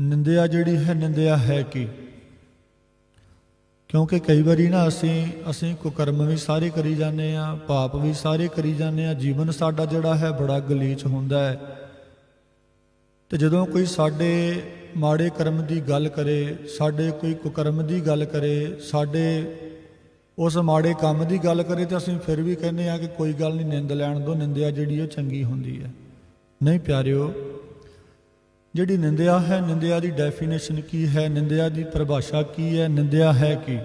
ਨਿੰਦਿਆ ਜਿਹੜੀ ਹੈ, ਨਿੰਦਿਆ ਹੈ ਕੀ? ਕਿਉਂਕਿ ਕਈ ਵਾਰੀ ਨਾ ਅਸੀਂ ਅਸੀਂ ਕੁਕਰਮ ਵੀ ਸਾਰੇ ਕਰੀ ਜਾਂਦੇ ਆ ਪਾਪ ਵੀ ਸਾਰੇ ਕਰੀ ਜਾਂਦੇ ਆ ਜੀਵਨ ਸਾਡਾ ਜਿਹੜਾ ਹੈ, ਬੜਾ ਗਲੀਚ ਹੁੰਦਾ ਹੈ। ਤੇ ਜਦੋਂ ਕੋਈ ਸਾਡੇ ਮਾੜੇ ਕਰਮ ਦੀ ਗੱਲ ਕਰੇ, ਸਾਡੇ ਕੋਈ ਕੁਕਰਮ ਦੀ ਗੱਲ ਕਰੇ, ਸਾਡੇ ਉਸ ਮਾੜੇ ਕੰਮ ਦੀ ਗੱਲ ਕਰੇ, ਤਾਂ ਅਸੀਂ ਫਿਰ ਵੀ ਕਹਿੰਦੇ ਆ ਕਿ ਕੋਈ ਗੱਲ ਨਹੀਂ ਨਿੰਦ ਲੈਣ ਦੋ, ਨਿੰਦਿਆ ਜਿਹੜੀ ਉਹ ਚੰਗੀ ਹੁੰਦੀ ਹੈ। ਨਹੀਂ ਪਿਆਰਿਓ ਜਿਹੜੀ ਨਿੰਦਿਆ ਹੈ, ਨਿੰਦਿਆ ਦੀ ਡੈਫੀਨੇਸ਼ਨ ਕੀ ਹੈ, ਨਿੰਦਿਆ ਦੀ ਪਰਿਭਾਸ਼ਾ ਕੀ ਹੈ, ਨਿੰਦਿਆ ਹੈ ਕੀ?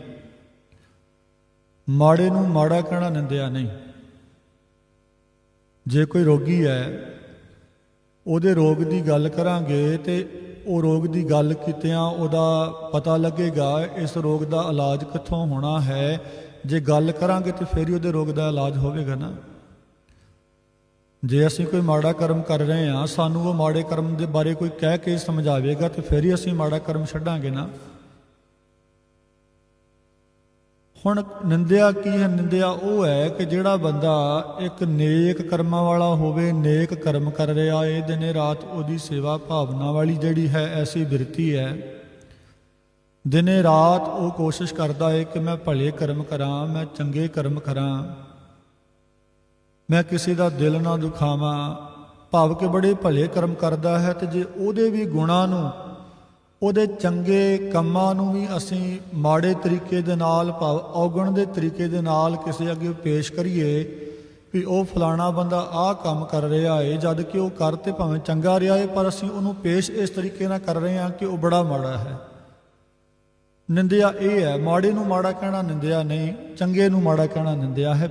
ਮਾੜੇ ਨੂੰ ਮਾੜਾ ਕਹਿਣਾ, ਨਿੰਦਿਆ ਨਹੀਂ। ਜੇ ਕੋਈ ਰੋਗੀ ਹੈ, ਉਹਦੇ ਰੋਗ ਦੀ ਗੱਲ ਕਰਾਂਗੇ ਤੇ ਉਹ ਰੋਗ ਦੀ ਗੱਲ ਕੀਤਿਆਂ ਉਹਦਾ ਪਤਾ ਲੱਗੇਗਾ, ਇਸ ਰੋਗ ਦਾ ਇਲਾਜ ਕਿੱਥੋਂ ਹੋਣਾ ਹੈ। ਜੇ ਗੱਲ ਕਰਾਂਗੇ ਤੇ ਫਿਰ ਹੀ ਉਹਦੇ ਰੋਗ ਦਾ ਇਲਾਜ ਹੋਵੇਗਾ ਨਾ। ਜੇ ਅਸੀਂ ਕੋਈ ਮਾੜਾ ਕਰਮ ਕਰ ਰਹੇ ਹਾਂ, ਸਾਨੂੰ ਉਹ ਮਾੜੇ ਕਰਮ ਦੇ ਬਾਰੇ ਕੋਈ ਕਹਿ ਕੇ ਸਮਝਾਵੇਗਾ ਤੇ ਫਿਰ ਹੀ ਅਸੀਂ ਮਾੜਾ ਕਰਮ ਛੱਡਾਂਗੇ ਨਾ। ਹੁਣ ਨਿੰਦਿਆ ਕੀ ਹੈ? ਨਿੰਦਿਆ ਉਹ ਹੈ ਕਿ ਜਿਹੜਾ ਬੰਦਾ ਇੱਕ ਨੇਕ ਕਰਮਾਂ ਵਾਲਾ ਹੋਵੇ, ਨੇਕ ਕਰਮ ਕਰ ਰਿਹਾ ਏ ਦਿਨੇ ਰਾਤ ਉਹਦੀ ਸੇਵਾ ਭਾਵਨਾ ਵਾਲੀ ਜਿਹੜੀ ਹੈ, ਐਸੀ ਬਿਰਤੀ ਹੈ। ਦਿਨੇ ਰਾਤ ਉਹ ਕੋਸ਼ਿਸ਼ ਕਰਦਾ ਹੈ ਕਿ ਮੈਂ ਭਲੇ ਕਰਮ ਕਰਾਂ, ਮੈਂ ਚੰਗੇ ਕਰਮ ਕਰਾਂ। ਮੈਂ ਕਿਸੇ ਦਾ ਦਿਲ ਨਾ ਦੁਖਾਵਾਂ। ਭਾਵ ਕਿ ਬੜੇ ਭਲੇ ਕਰਮ ਕਰਦਾ ਹੈ ਤੇ ਜੇ ਉਹਦੇ ਵੀ ਗੁਣਾਂ ਨੂੰ, ਉਹਦੇ ਚੰਗੇ ਕੰਮਾਂ ਨੂੰ ਵੀ ਅਸੀਂ ਮਾੜੇ ਤਰੀਕੇ ਦੇ ਨਾਲ, ਭਾਵ ਔਗਣ ਦੇ ਤਰੀਕੇ ਦੇ ਨਾਲ ਕਿਸੇ ਅੱਗੇ ਪੇਸ਼ ਕਰੀਏ ਵੀ ਉਹ ਫਲਾਣਾ ਬੰਦਾ ਆਹ ਕੰਮ ਕਰ ਰਿਹਾ ਏ, ਜਦ ਕਿ ਉਹ ਕਰ ਤੇ ਭਾਵੇਂ ਚੰਗਾ ਰਿਹਾ ਏ, ਪਰ ਅਸੀਂ ਉਹਨੂੰ ਪੇਸ਼ ਇਸ ਤਰੀਕੇ ਨਾਲ ਕਰ ਰਹੇ ਹਾਂ ਕਿ ਉਹ ਬੜਾ ਮਾੜਾ ਹੈ। ਨਿੰਦਿਆ ਇਹ ਹੈ, ਮਾੜੇ ਨੂੰ ਮਾੜਾ ਕਹਿਣਾ ਨਿੰਦਿਆ ਨਹੀਂ, ਚੰਗੇ ਨੂੰ ਮਾੜਾ ਕਹਿਣਾ ਨਿੰਦਿਆ ਹੈ।